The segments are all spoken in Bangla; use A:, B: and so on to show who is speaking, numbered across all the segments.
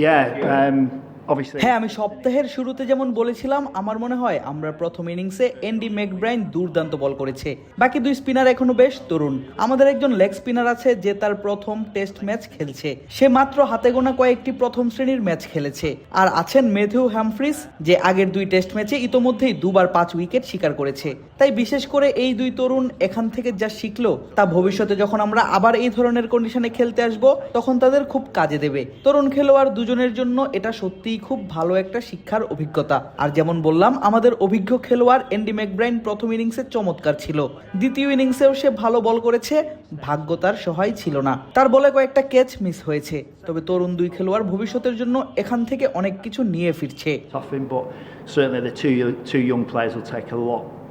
A: Yeah, um, obviously.
B: হ্যাঁ আমি সপ্তাহের শুরুতে যেমন বলেছিলাম, আমার মনে হয় আমরা প্রথম ইনিংসে এন্ডি ম্যাকব্রাইন দুর্দান্ত বল করেছে। বাকি দুই স্পিনার এখনও বেশ তরুণ। আমাদের একজন লেগ স্পিনার আছে যে তার প্রথম টেস্ট ম্যাচ খেলছে। সে মাত্র হাতে গোনা কয়েকটি প্রথম শ্রেণির ম্যাচ খেলেছে। আর আছেন মেথিউ হ্যামফ্রিস, যে আগের দুই টেস্ট ম্যাচে ইতোমধ্যেই দুবার পাঁচ উইকেট শিকার করেছে। তাই বিশেষ করে এই দুই তরুণ এখান থেকে যা শিখলো, তা ভবিষ্যতে যখন আমরা আবার এই ধরনের কন্ডিশনে খেলতে আসব, তখন তাদের খুব কাজে দেবে। তরুণ খেলোয়াড় দুজনের জন্য এটা সত্যিই খুব ভালো একটা শিক্ষার অভিজ্ঞতা। আর যেমন বললাম, আমাদের অভিজ্ঞ খেলোয়াড় এন্ডি ম্যাকব্রাইন প্রথম ইনিংসে চমৎকার ছিল। দ্বিতীয় ইনিংসেও সে ভালো বল করেছে, ভাগ্য তার সহায় ছিল না। তার বলে কয়েকটা ক্যাচ মিস হয়েছে। তবে তরুণ দুই খেলোয়াড় ভবিষ্যতের জন্য এখান থেকে অনেক কিছু নিয়ে ফিরছে।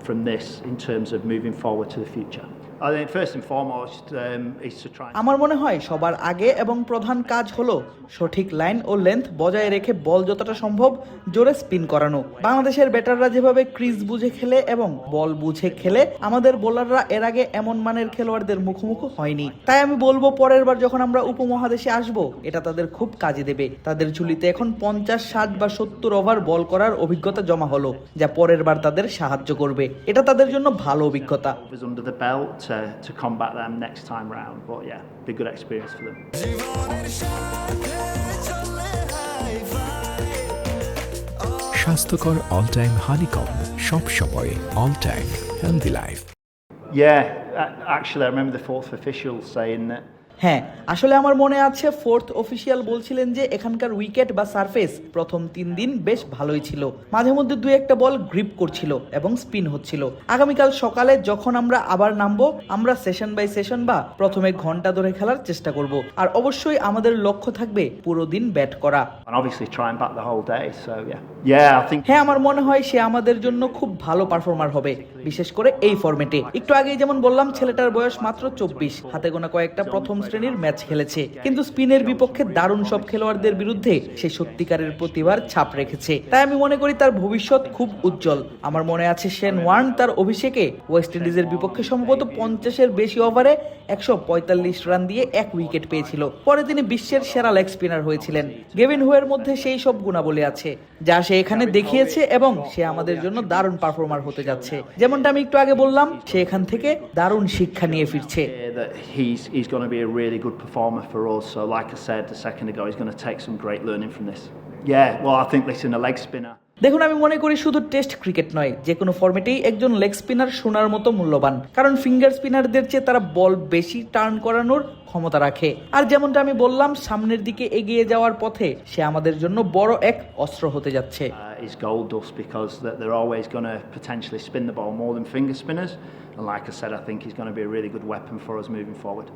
A: From this in terms of moving forward to the future. Um,
B: আমার মনে হয় সবার আগে এবং প্রধান কাজ হলো সঠিক লাইন ও লেন্থ বজায় রেখে বল যতটা সম্ভব জোরে স্পিন করানো। বাংলাদেশের ব্যাটাররা যেভাবে ক্রিজ বুঝে খেলে এবং বল বুঝে খেলে আমাদের বোলাররা এর আগে এমন মানের খেলোয়াড়দের মুখোমুখি হয়নি। তাই আমি বলব পরের বার যখন আমরা উপমহাদেশে আসব এটা তাদের খুব কাজে দেবে। তাদের ঝুলিতে এখন পঞ্চাশ ষাট বা সত্তর ওভার বল করার অভিজ্ঞতা জমা হলো যা পরের বার তাদের সাহায্য করবে। এটা তাদের জন্য ভালো অভিজ্ঞতা।
A: was under the belt to, to combat them next time round. But yeah, be a good experience for them.
C: স্বাস্থ্যকর অল টাইম হানিকম সব সময় all time healthy life
A: Yeah, a- actually, I remember the fourth official saying that
B: হ্যাঁ আসলে আমার মনে আছে ফোর্থ অফিসিয়াল বলছিলেন যে এখানকার উইকেট বা সারফেস প্রথম তিন দিন বেশ ভালোই ছিল। মাঝে মধ্যে দুই একটা বল গ্রিপ করছিল এবং স্পিন হচ্ছিল। আগামীকাল সকালে যখন আমরা আবার নামবো আমরা সেশন বাই সেশন বা প্রথমে ঘণ্টা ধরে খেলার চেষ্টা করব। আর অবশ্যই আমাদের লক্ষ্য থাকবে পুরো দিন ব্যাট করা। হ্যাঁ আমার মনে হয় সে আমাদের জন্য খুব ভালো পারফর্মার হবে বিশেষ করে এই ফরম্যাটে। একটু আগেই যেমন বললাম ছেলেটার বয়স মাত্র চব্বিশ। হাতে গোনা কয়েকটা প্রথম শ্রেণির ম্যাচ খেলেছে। কিন্তু স্পিনের বিপক্ষে দারুণ সব খেলোয়াড়দের বিরুদ্ধে সে সত্যিকারের প্রতিভার ছাপ রেখেছে। তাই আমি মনে করি তার ভবিষ্যৎ খুব উজ্জ্বল। আমার মনে আছে শেন ওয়ার্ন তার অভিষেকে ওয়েস্ট ইন্ডিজের বিপক্ষে সম্ভবত পঞ্চাশের বেশি ওভারে একশো পঁয়তাল্লিশ রান দিয়ে এক উইকেট পেয়েছিল। পরে তিনি বিশ্বের সেরা লেগ স্পিনার হয়েছিলেন। গেভিন হুয়ের মধ্যে সেই সব গুণাবলী আছে, যা সে এখানে দেখিয়েছে এবং সে আমাদের জন্য দারুণ পারফর্মার হতে যাচ্ছে। যেমনটা আমি একটু আগে বললাম, সে এখান থেকে দারুণ শিক্ষা নিয়ে ফিরছে।
A: Uh, really good performer for us. So, like I said a second ago, he's going to take some great learning from this. Yeah, well, I think listen, a leg spinner.
B: দেখুন আমি মনে করি শুধু টেস্ট ক্রিকেট নয় যে কোনো ফর্মেটেই একজন লেগ স্পিনার শোনার মতো মূল্যবান কারণ ফিঙ্গার স্পিনারদের চেয়ে তারা বল বেশি টার্ন করানোর ক্ষমতা রাখে আর যেমনটা আমি বললাম সামনের দিকে এগিয়ে যাওয়ার পথে সে আমাদের জন্য বড় এক অস্ত্র হতে যাচ্ছে
A: uh, is gold dust because that they're always going to potentially spin the ball more than finger spinners. And like I said, I think he's going to be a really good weapon for us moving forward.